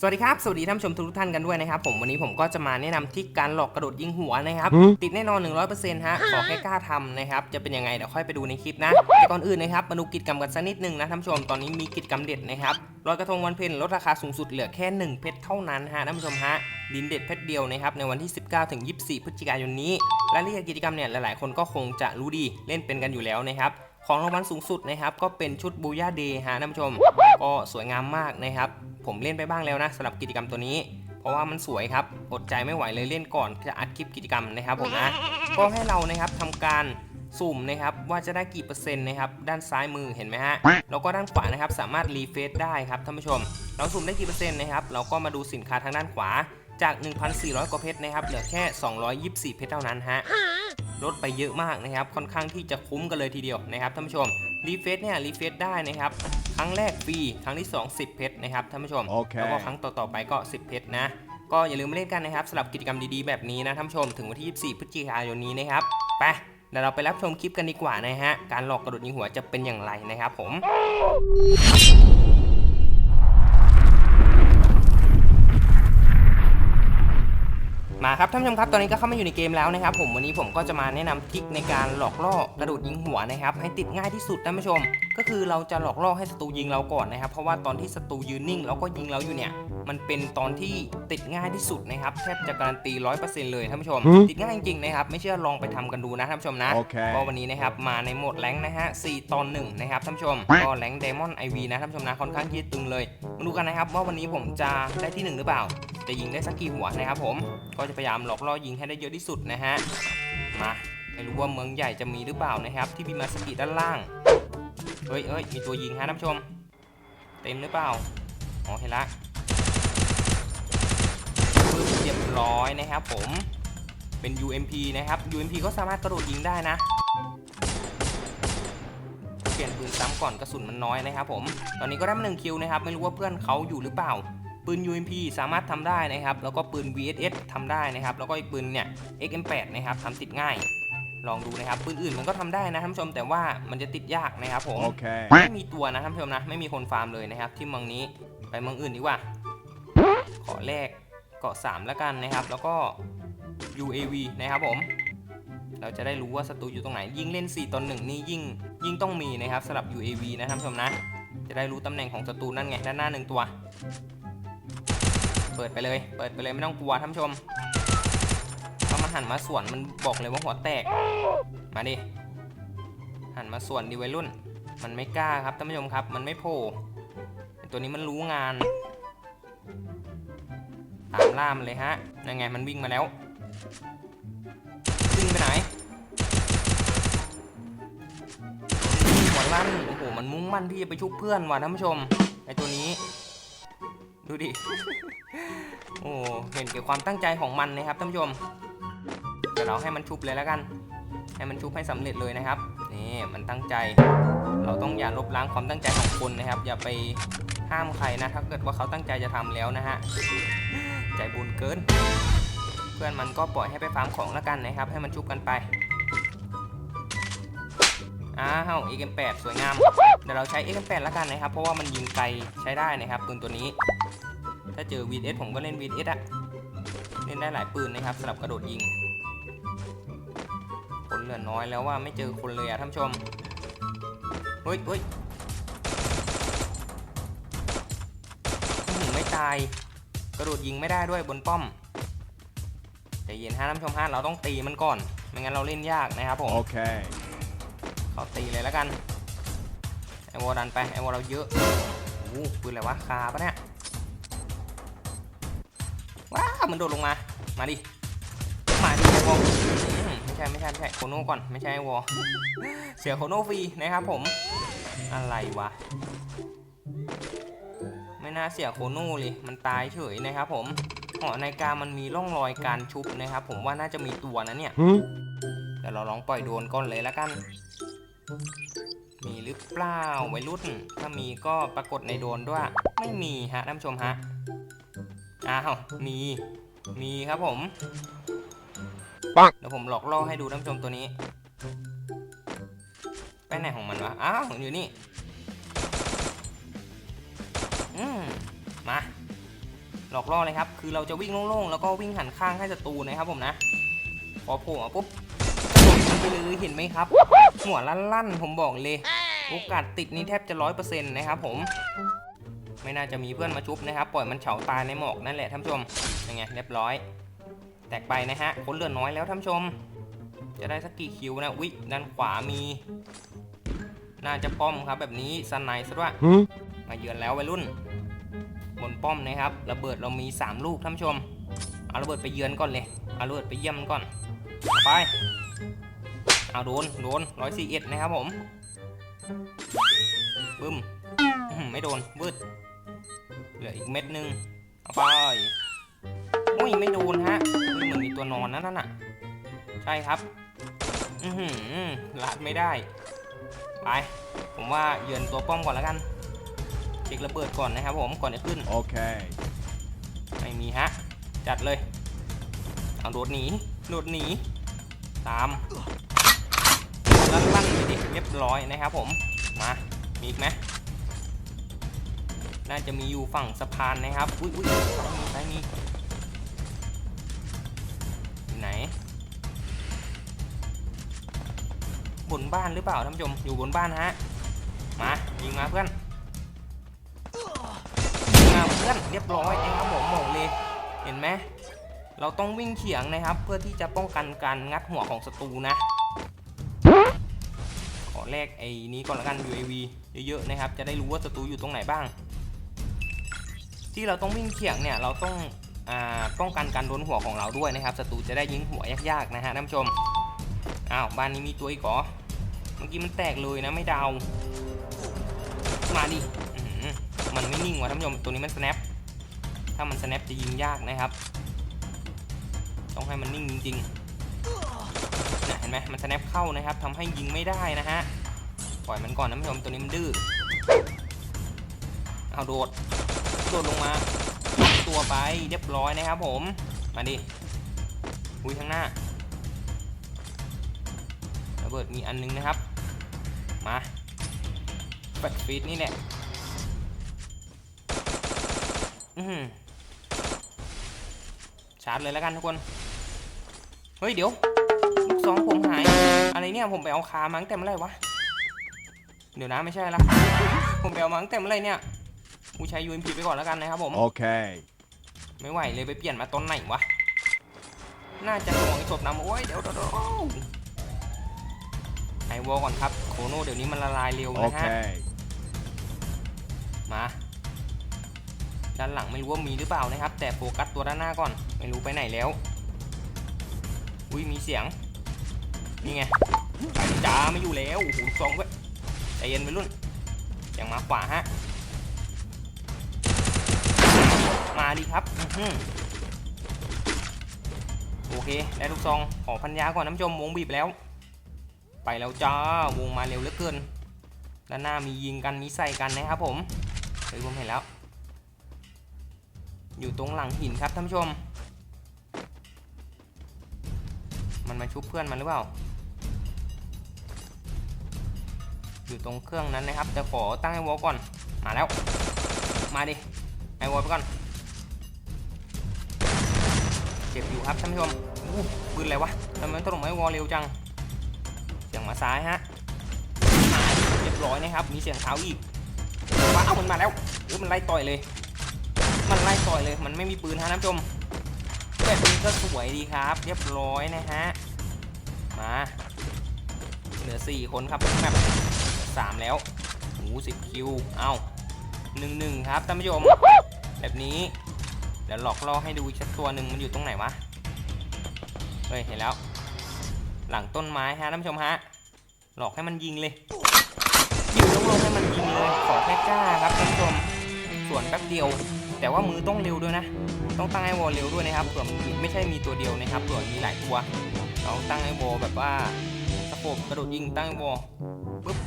สวัสดีครับ สวัสดีท่านผู้ชมทุกท่านกันด้วยนะครับผมวันนี้ผมก็จะมาแนะนำทริกการหลอกกระโดดยิงหัวนะครับหืมติดแน่นอน 100%ฮะขอแค่กล้าทำนะครับ จะเป็นยังไงเดี๋ยวค่อยไปดูในคลิปนะแต่ก่อนอื่นนะครับมาดูกิจกรรมกันสักนิดนึงนะท่านผู้ชมตอนนี้มีกิจกรรมเด็ดนะครับลอยกระทงวันเพ็ญลดราคาสูงสุดเหลือแค่ 1 เพชรเท่านั้นฮะท่านผู้ชมฮะดินเด็ดเพชรเดียวนะครับในวันที่ 19ถึง24 พฤศจิกายนนี้รายละเอียดกิจกรรมเนี่ยหลายๆ คนก็คงจะรู้ดีเล่นเป็นกันอยู่แล้วนะครับ ของรางวัลสูงสุดนะครับก็เป็นชุดบูย่าเดย์ฮะท่านผู้ชม ก็สวยงามมากนะครับ ผมเล่นไปบ้างแล้วนะสำหรับกิจกรรมตัวนี้ เพราะว่ามันสวยครับอดใจไม่ไหวเลยเล่นก่อนจะอัดคลิปกิจกรรมนะครับผมนะก็ให้เรานะครับทำการสุ่มนะครับว่าจะได้กี่เปอร์เซ็นต์นะครับด้านซ้ายมือเห็นไหมฮะแล้วก็ด้านขวานะครับสามารถรีเฟซได้ครับท่านผู้ชม เราสุ่มได้กี่เปอร์เซ็นต์นะครับเราก็มาดูสินค้าทางด้านขวาจาก 1,400 กว่าเพชรนะครับเหลือแค่ 224 เพชรเท่านั้นฮะ ลดไปเยอะมากนะครับ ค่อนข้างที่จะคุ้มกันเลยทีเดียวนะครับท่านผู้ชมรีเฟซเนี่ยรีเฟซได้นะครับครั้งแรกฟรีครั้งที่ 2 10 เพชรนะครับท่านผู้ชมโอเคแล้วก็ครั้งต่อๆไปก็ 10 เพชรนะก็อย่าลืมมาเล่นกันนะครับสำหรับกิจกรรมดีๆแบบนี้นะท่านผู้ชมถึงวันที่ 24 พฤศจิกายนนี้นะครับไปเดี๋ยวเราไปรับชมคลิปกันดีกว่านะฮะการหลอกกระโดดยิงหัวจะเป็นอย่างไรนะครับผม ครับท่านผู้ชมครับตอนนี้ก็เข้ามาอยู่ในเกมแล้วนะครับผมวันนี้ผมก็จะมาแนะนำทริคในการหลอกล่อกระโดดยิงหัวนะครับให้ติดง่ายที่สุดท่านผู้ชม ก็คือเราจะหลอกล่อให้ศัตรูยิงเราก่อนนะครับ เพราะว่าตอนที่ศัตรูยืนนิ่ง แล้วก็ยิงเราอยู่เนี่ย มันเป็นตอนที่ติดง่ายที่สุดนะครับแทบจะการันตีร้อยเปอร์เซ็นต์เลยท่านผู้ชมหืมติดง่ายจริงๆนะครับ ไม่เชื่อลองไปทำกันดูนะท่านผู้ชมนะโอเคก็วันนี้นะครับมาในโหมดแรงค์นะฮะ4ตอน1นะครับท่านผู้ชมก็แรงค์เดมอนไอวีนะท่านผู้ชมนะค่อนข้างยืดตึงเลยมาดูกันนะครับว่าวันนี้ผมจะได้ที่หนึ่งหรือเปล่าจะยิงได้สักกี่หัวนะครับผมก็จะพยายามหลอกล่อยิงให้ได้เยอะที่สุดนะฮะมาไม่รู้ว่าเมืองใหญ่จะมีหรือเปล่านะครับ ที่พิมาสกิด้านล่าง เฮ้ยเอ้ยมีตัวยิงฮะท่านผู้ชม เต็มหรือเปล่า อ๋อเห็นละปึ๊บเรียบร้อยนะครับผมเป็น UMP นะครับ UMP ก็สามารถกระโดดยิงได้นะ เปลี่ยนปืนซ้ำก่อนกระสุนมันน้อยนะครับผม ตอนนี้ก็ได้มาหนึ่งคิวนะครับ ไม่รู้ว่าเพื่อนเขาอยู่หรือเปล่า ปืน UMP สามารถทำได้นะครับ แล้วก็ปืน VSS ทำได้นะครับ แล้วก็อีกปืนเนี่ย XM8 นะครับทำติดง่าย ลองดูนะครับปืนอื่นมันก็ทำได้นะท่านผู้ชมแต่ว่ามันจะติดยากนะครับผม Okay. ไม่มีตัวนะท่านผู้ชมนะ ไม่มีคนฟาร์มเลยนะครับ ที่เมืองนี้ไปเมืองอื่นดีกว่า ขอแรกเกาะ3แล้วกันนะครับ แล้วก็ UAV นะครับผม เราจะได้รู้ว่าศัตรูอยู่ตรงไหน ยิ่งเล่น 4ตอนหนึ่งนี่ยิ่งยิ่งต้องมีนะครับสำหรับ UAV นะท่านผู้ชมนะ จะได้รู้ตำแหน่งของศัตรูนั่นไงด้านหน้าหนึ่งตัว เปิดไปเลย เปิดไปเลยไม่ต้องกลัวท่านผู้ชมถ้า มันหันมาสวนมันบอกเลยว่าหัวแตก มาดิ หันมาสวนดิวัยรุ่น มันไม่กล้าครับท่านผู้ชมครับ มันไม่โผล่ตัวนี้มันรู้งาน ตามล่ามเลยฮะ ยังไงมันวิ่งมาแล้ว วิ่งไปไหน หัวลั่น โอ้โห มันมุ่งมั่นที่จะไปชุบเพื่อนว่ะท่านผู้ชม ไอตัวนี้ ดูดิ โอ้ เห็นเกี่ยวความตั้งใจของมันนะครับท่านผู้ชม เราให้มันชุบเลยแล้วกัน ให้มันชุบให้สำเร็จเลยนะครับ นี่มันตั้งใจ เราต้องอย่าลบล้างความตั้งใจของคนนะครับ อย่าไปห้ามใครนะถ้าเกิดว่าเขาตั้งใจจะทำแล้วนะฮะ ใจบุญเกิน เพื่อนมันก็ปล่อยให้ไปฟาร์มของแล้วกันนะครับ ให้มันชุบกันไปอ้าว XM8 สวยงาม เดี๋ยวเราใช้ XM8 แล้วกันนะครับ เพราะว่ามันยิงไกลใช้ได้นะครับปืนตัวนี้ ถ้าเจอ VS ผมก็เล่น VS อะเล่นได้หลายปืนนะครับสำหรับกระโดดยิง คนเหลือน้อยแล้วว่าไม่เจอคนเลยอะท่านผู้ชมเฮ้ยเฮ้ยอื้อหือไม่ตาย กระโดดยิงไม่ได้ด้วยบนป้อมใจเย็นฮะท่านผู้ชมฮะเราต้องตีมันก่อน ไม่งั้นเราเล่นยากนะครับผม Okay. เขาตีเลยแล้วกันไอวอลดันไปไอวอลเราเยอะโอ้โหปืนอะไรวะคาปะเนี่ยว้าวมันโดดลงมา มาดิ มาดิไอวอ โคโน่ก่อนไม่ใช่ไอวอลเสียโคโน่ฟรีนะครับผม อะไรวะ ไม่น่าเสียโคโน่เลย มันตายเฉยนะครับผมหอนาฬิกามันมีร่องรอยการชุบนะครับ ผมว่าน่าจะมีตัวนะเนี่ย Hmm? เดี๋ยวเราลองปล่อยโดรนก่อนเลยแล้วกัน มีหรือเปล่าวัยรุ่น ถ้ามีก็ปรากฏในโดรนด้วย ไม่มีฮะท่านผู้ชมฮะ อ้าว มี มีครับผม ปังเดี๋ยวผมหลอกล่อให้ดูท่านผู้ชมตัวนี้ ไปไหนของมันวะ อ้าวอยู่นี่ อืมมาอกล่อเลยครับ คือเราจะวิ่งโล่งๆ แล้วก็วิ่งหันข้างให้ศัตรูนะครับผมนะ พอโผล่มาปุ๊บกระโดดไปเลยเห็นไหมครับ หัวลั่นๆ ผมบอกเลย โอกาสติดนี่แทบจะร้อยเปอร์เซ็นต์นะครับผมไม่น่าจะมีเพื่อนมาชุบนะครับ ปล่อยมันเฉาตายในหมอกนั่นแหละท่านผู้ชมยังไงเรียบร้อย แตกไปนะฮะคนเหลือน้อยแล้วท่านผู้ชม จะได้สักกี่คิวนะวิด้านขวามี น่าจะป้อมครับแบบนี้สนายซะด้วย Huh? มาเยือนแล้ววัยรุ่น บนป้อมนะครับระเบิดเรามี 3 ลูกท่านผู้ชมเอาระเบิดไปเยือนก่อนเลยเอาระเบิดไปเยี่ยมก่อนเอาไปเอาโดนโดนร้อยสี่เอ็ดนะครับผมบึ้มอื้อหือไม่โดนวืดเหลืออีกเม็ดหนึงเอาไปโอ้ ยไม่โดนฮะเฮ้ยเหมือนมีตัวนอนนะนั่นน่ะ ใช่ครับ อือหือลาดไม่ได้ ไป ผมว่าเยือนตัวป้อมก่อนแล้วกัน เช็คระเบิดก่อนนะครับผม ก่อนจะขึ้น Okay. ไม่มีฮะ จัดเลย เอาโดดหนี โดดหนี ตามลั่นลั่นไปดิเรียบร้อยนะครับผม มา มีอีกไหมน่าจะมีอยู่ฝั่งสะพานนะครับ อุ้ยอุ้ยซ้ายมีซ้ายมี บนบ้านหรือเปล่าท่านผู้ชมอยู่บนบ้านฮะมายิงมาเพื่อนมาเพื่อนเรียบร้อยเองครับผมบอกเลยเห็นไหมเราต้องวิ่งเฉียงนะครับ เพื่อที่จะป้องกันการงัดหัวของศัตรูนะ ขอแลกไอ้นี้ก่อนละกัน UAV เยอะๆนะครับ จะได้รู้ว่าศัตรูอยู่ตรงไหนบ้าง ที่เราต้องวิ่งเฉียงเนี่ยเราต้องอป้องกันการโดนหัวของเราด้วยนะครับศัตรูจะได้ยิงหัวยากๆนะฮะท่านผู้ชม อ้าวบ้านนี้มีตัวอีกเหรอเมื่อกี้มันแตกเลยนะไม่ดาวมาดิมันไม่นิ่งว่ะท่านผู้ชมตัวนี้มัน snap ถ้ามัน snap จะยิงยากนะครับ ต้องให้มันนิ่งจริงๆนะเห็นไหมมัน snap เข้านะครับทำให้ยิงไม่ได้นะฮะปล่อยมันก่อนท่านผู้ชมตัวนี้มันดื้อเอาโดดโดดลงมาตัวไปเรียบร้อยนะครับผมมาดิอุ้ยข้างหน้า ระเบิดมีอันนึงนะครับ มาแฟตฟีดนี่แหละอือหือชาร์จเลยแล้วกันทุกคน เฮ้ยเดี๋ยวลูกซองผมหาย อะไรเนี่ยผมไปเอาคามาตั้งแต่เมื่อไหร่วะ เดี๋ยวนะไม่ใช่ละผมไปเอามาตั้งแต่เมื่อไหร่เนี่ยกูใช้ UMP ไปก่อนแล้วกันนะครับผม Okay. ไม่ไหวเลยไปเปลี่ยนมาต้นไหนวะ น่าจะห่วงศพน้ำโอ้ยเดี๋ยวเดี๋ยวเดี๋ยว ไอวอลก่อนครับโคโน่เดี๋ยวนี้มันละลายเร็วนะฮะ Okay. มาด้านหลังไม่รู้ว่ามีหรือเปล่านะครับ แต่โฟกัสตัวด้านหน้าก่อน ไม่รู้ไปไหนแล้ว อุ้ยมีเสียง นี่ไงไปจ้าไม่อยู่แล้วโอ้โหลูกซองด้วยใจเย็นไปรุ่นเสียงมาขวาฮะ มาดีครับอื้อหือโอเค ได้ลูกซอง ขอพันยาก่อนน้ำชมวงบีบแล้ว ไปแล้วจ้าวงมาเร็วเหลือเกินด้านหน้ามียิงกันมีใส่กันนะครับผมเฮ้ยผมเห็นแล้ว อยู่ตรงหลังหินครับท่านผู้ชม มันมาชุบเพื่อนมันหรือเปล่า อยู่ตรงเครื่องนั้นนะครับจะขอตั้งไอวอลก่อน มาแล้ว มาดิไอวอลไปก่อน เจ็บอยู่ครับท่านผู้ชมปืนอะไรวะทำไมมันถล่มไอวอลเร็วจัง เสียงมาซ้ายฮะเรียบร้อยนะครับ มีเสียงเท้าอีกว้าวมันมาแล้วโอ้มันไล่ต่อยเลย มันไล่ต่อยเลย มันไม่มีปืนฮะนผู้ชมแบบนี้ก็สวยดีครับ เรียบร้อยนะฮะ มา เหลือ4คนครับแบบสามแล้วโอ้สิบคิว เอาหนึ่งหนึ่งครับท่านผู้ชม แบบนี้ เดี๋ยวหลอกล่อให้ดูอีกสักตัวหนึ่งมันอยู่ตรงไหนวะ เฮ้ย เห็นแล้ว หลังต้นไม้ฮะท่านผู้ชมฮะหลอกให้มันยิงเลยยิงลงลงให้มันยิงเลยขอแค่กล้าครับท่านผู้ชมส่วนแป๊บเดียว แต่ว่ามือต้องเร็วด้วยนะ ต้องตั้งไอวอลเร็วด้วยนะครับส่วนไม่ใช่มีตัวเดียวนะครับส่วนมีหลายตัวเราตั้งไอวอลแบบว่าสะโพกกระโดดยิงตั้งไอวอลปุ๊บ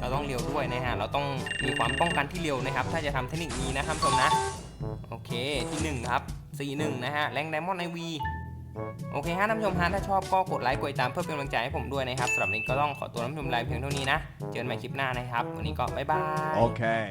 เราต้องเร็วด้วยนะฮะเราต้องมีความป้องกันที่เร็วนะครับ ถ้าจะทำเทคนิคนี้นะท่านผู้ชมนะโอเคที่หนึ่งครับสี่หนึ่งนะฮะแรงไดมอนด์ไอวี โอเคฮะท่านผู้ชมฮะถ้าชอบก็กดไลค์กดติดตามเพื่อเป็นกำลังใจให้ผมด้วยนะครับสำหรับวันนี้ก็ต้องขอตัวท่านผู้ชมไลค์เพียงเท่านี้นะ เจอกันใหม่คลิปหน้านะครับ วันนี้ก็บ๊ายบาย Okay.